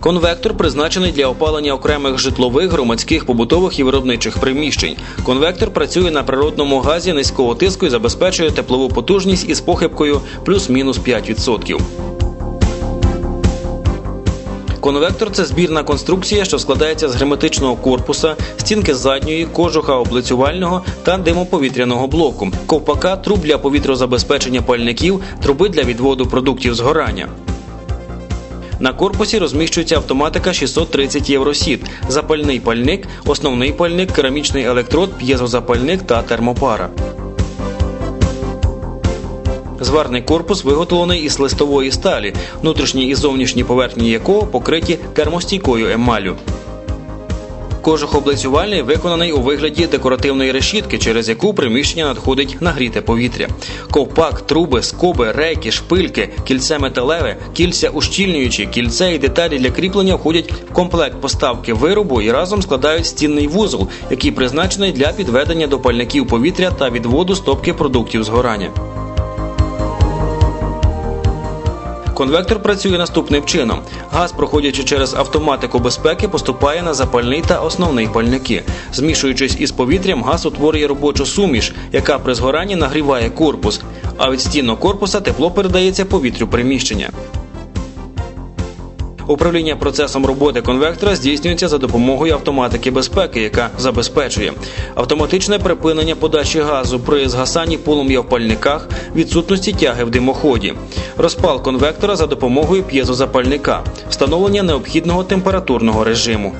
Конвектор призначений для опалення окремих житлових, громадських, побутових і виробничих приміщень. Конвектор працює на природному газі низького тиску і забезпечує теплову потужність із похибкою плюс-мінус 5%. Конвектор це збірна конструкція, що складається з герметичного корпуса, стінки задньої, кожуха облицювального та димоповітряного блоку, ковпака, труб для повітрозабезпечення пальників, труби для відводу продуктів згорання. На корпусі розміщується автоматика 630 євросіт, запальний пальник, основний пальник, керамічний електрод, п'єзозапальник та термопара. Зварний корпус виготовлений із листової сталі, внутрішні і зовнішні поверхні якого покриті термостійкою емаллю. Кожух облицювальний виконаний у вигляді декоративної решітки, через яку приміщення надходить нагріте повітря. Ковпак, труби, скоби, рейки, шпильки, кільце металеве, кільця ущільнюючі, кільце і деталі для кріплення входять в комплект поставки виробу і разом складають стінний вузол, який призначений для підведення до пальників повітря та відводу стопки продуктів згорання. Конвектор працює наступним чином: газ, проходячи через автоматику безпеки, поступає на запальний та основний пальники. Змішуючись із повітрям, газ утворює робочу суміш, яка при згоранні нагріває корпус. А від стінок корпуса тепло передається повітрю приміщення. Управління процесом роботи конвектора здійснюється за допомогою автоматики безпеки, яка забезпечує автоматичне припинення подачі газу при згасанні полум'я в пальниках, відсутності тяги в димоході, розпал конвектора за допомогою п'єзозапальника, встановлення необхідного температурного режиму.